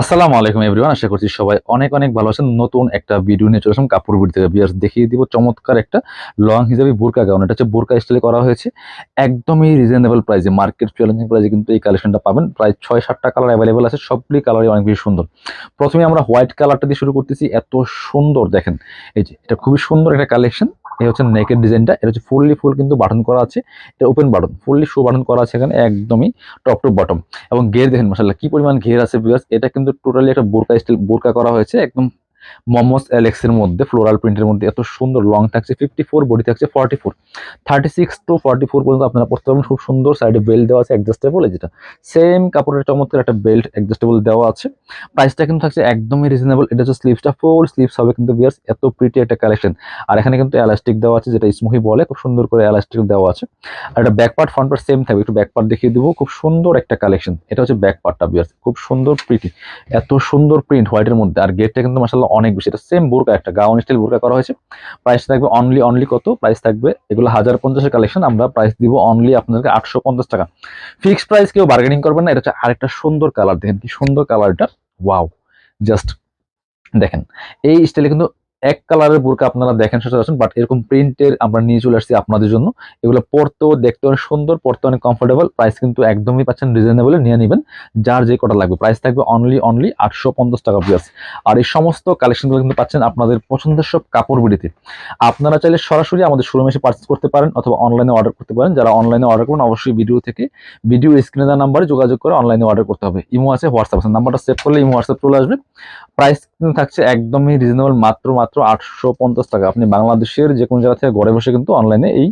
আসসালামু আলাইকুম এভরিওয়ান, আশা করছি সবাই অনেক অনেক ভালো আছেন। নতুন একটা ভিডিও নিয়ে চলে আসলাম কাপড় বিড়ি থেকে। বিয়ার্স দেখিয়ে দিব চমৎকার একটা লং হিসাবে বোরকা গাউন এটা হচ্ছে বোরকা স্টাইলে করা হয়েছে। একদমই রিজনেবল প্রাইসে মার্কেট চ্যালেঞ্জিং প্রাইসে কিন্তু এই কালেকশনটা পাবেন। প্রায় ছয় সাতটা কালার অ্যাভেলেবেল আছে। সবগুলি কালারই অনেক বেশি সুন্দর। প্রথমে আমরা হোয়াইট কালারটা দিয়ে শুরু করতেছি। এত সুন্দর দেখেন। এই যে, এটা খুবই সুন্দর একটা কালেকশন এই হচ্ছে নেকের ডিজাইনটা এটা হচ্ছে ফুললি ফুল কিন্তু বাটন করা আছে। এটা open button. Fully show button করা আছে এখানে একদমই টপ টু বটম এবং ঘের দেখেন মাসাল্লাহ কি পরিমাণ ঘের আছে বিকজ এটা কিন্তু টোটালি একটা বোরকা স্টাইল বোরকা করা হয়েছে, একদম মমোস এলেক্সের মধ্যে ফ্লোরাল প্রিন্টের মধ্যে এত সুন্দর লং থাকছে ফিফটি ফোর বডি থাকছে forty four thirty six to forty four পর্যন্ত আপনারা পড়তে পারবেন, খুব সুন্দর সাইডে বেল্ট দেওয়া আছে অ্যাডজাস্টেবল যেটা। সেম কাপড়ের চমৎকার একটা বেল্ট অ্যাডজাস্টেবল দেওয়া আছে। প্রাইসটা কিন্তু থাকছে একদমই রিজনেবল এটা হচ্ছে স্লিভসটা ফুল স্লিভস হবে কিন্তু বিয়ার্স এত প্রিটি একটা কালেকশন আর এখানে কিন্তু এলাস্টিক দেওয়া আছে, যেটা স্মুহি বলে, খুব সুন্দর করে এলাস্টিক দেওয়া আছে। আর এটা back part front part same থাকবে, একটু ব্যাক পার্ট দেখিয়ে দিব, খুব সুন্দর একটা কালেকশন এটা হচ্ছে ব্যাক পার্টটা বিয়ার্স খুব সুন্দর প্রিটি এত সুন্দর প্রিন্ট হোয়াইটের মধ্যে। আর গেটটা কিন্তু মাসাল্লাহ অনেক বেশি। এটা সেম বোরকা একটা, গাউন স্টাইল বোরকা করা হয়েছে। প্রাইস থাকবে অনলি অনলি কত? প্রাইস থাকবে, এগুলো হাজার পঞ্চাশের কালেকশন আমরা প্রাইস দিব অনলি আপনাদেরকে আটশো পঞ্চাশ টাকা। ফিক্সড প্রাইস কেউ বার্গেনিং করবেন না, এটা হচ্ছে আরেকটা সুন্দর কালার দেখেন কি সুন্দর কালারটা ওয়াও জাস্ট দেখেন, এই স্টাইলে কিন্তু এক কালারের বোরকা আপনারা দেখেন সচরাচর বাট এরকম প্রিন্টের আমরা নিয়ে চলে আসছি আপনাদের জন্য। এগুলো পরতেও দেখতে অনেক সুন্দর, পরতে অনেক কমফোর্টেবল প্রাইস কিন্তু একদমই পাচ্ছেন রিজনেবল নিয়ে নেবেন। যার যে কটা লাগবে প্রাইস থাকবে অনলি অনলি আটশো পঞ্চাশ টাকা পিয়াস আর এই সমস্ত কালেকশনগুলো কিন্তু পাচ্ছেন আপনাদের পছন্দের সব কাপড় বিড়িতে। আপনারা চাইলে সরাসরি আমাদের শোরুমে এসে পার্চেস করতে পারেন অথবা অনলাইনে অর্ডার করতে পারেন। যারা অনলাইনে অর্ডার করবেন, অবশ্যই ভিডিও থেকে ভিডিও স্ক্রিনে দেওয়া নাম্বারে যোগাযোগ করে অনলাইনে অর্ডার করতে হবে। ইমো আছে হোয়াটসঅ্যাপ আছে নাম্বারটা সেভ করলে ইমো হোয়াটসঅ্যাপ চলে আসবে। প্রাইস কিন্তু থাকছে একদমই রিজনেবল মাত্র মাত্র আটশো পঞ্চাশ টাকা। আপনি বাংলাদেশের যে কোনো জায়গা থেকে ঘরে বসে কিন্তু অনলাইনে এই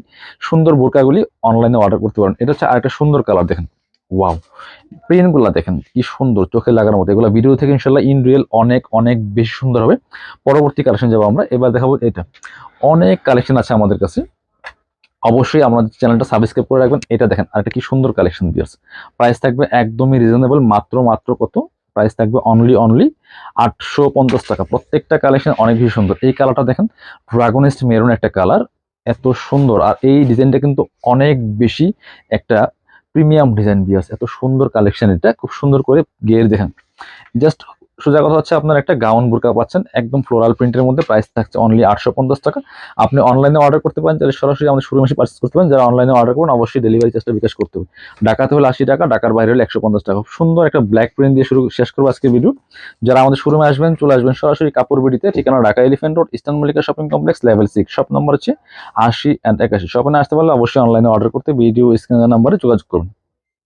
সুন্দর বোরকাগুলি অনলাইনে অর্ডার করতে পারেন। এটা হচ্ছে আরেকটা সুন্দর কালার দেখেন। ওয়াও প্রিন্টগুলো দেখেন, কি সুন্দর চোখে লাগানোর মতো। এগুলো ভিডিও থেকে ইনশাল্লাহ ইন রিয়েল অনেক অনেক বেশি সুন্দর হবে। পরবর্তী কালেকশন যাব আমরা। এবার দেখাবো এটা। অনেক কালেকশন আছে আমাদের কাছে। অবশ্যই আমাদের চ্যানেলটা সাবস্ক্রাইব করে রাখবেন। এটা দেখেন, আরেকটা কি সুন্দর কালেকশন দিয়েছে। প্রাইস থাকবে একদমই রিজনেবল মাত্র মাত্র কত? প্রাইস থাকবে অনলি অনলি আটশো পঞ্চাশ টাকা। প্রত্যেকটা কালেকশন অনেক বেশি সুন্দর। এই কালারটা দেখেন ড্রাগনেস্ট মেরুন একটা কালার এত সুন্দর। আর এই ডিজাইনটা কিন্তু অনেক বেশি একটা প্রিমিয়াম ডিজাইন দিয়েছে এত সুন্দর কালেকশন এটা। খুব সুন্দর করে গের দেখেন। জাস্ট সোজা কথা হচ্ছে আপনার একটা গাউন বুরকা পাচ্ছেন, একদম ফ্লোরাল প্রিন্টের মধ্যে প্রাইস থাকছে অনলি আটশো পঞ্চাশ টাকা। আপনি অনলাইনে অর্ডার করতে পারেন, তাহলে সরাসরি আমাদের শোরুমে এসে পার্চেস করতে পারেন, যারা অনলাইনে অর্ডার করুন অবশ্যই ডেলিভারি চার্জটা বিকাশ করতে হবে। ঢাকাতে হলে আশি টাকা ঢাকার বাইরে হলে একশো পঞ্চাশ টাকা। সুন্দর একটা ব্ল্যাক প্রিন্ট দিয়ে শুরু, শেষ করব আজকে ভিডিও যারা আমাদের শোরুমে আসবেন, চলে আসবেন সরাসরি কাপড় বিডিতে, ঠিকানা Dhaka Elephant Road Eastern Mallika shopping complex level six shop number হচ্ছে আশি অ্যান্ড একাশি। শপে আসতে পারলে অবশ্যই অনলাইনে অর্ডার করতে ভিডিও স্ক্রিনের নাম্বারে যোগাযোগ করুন।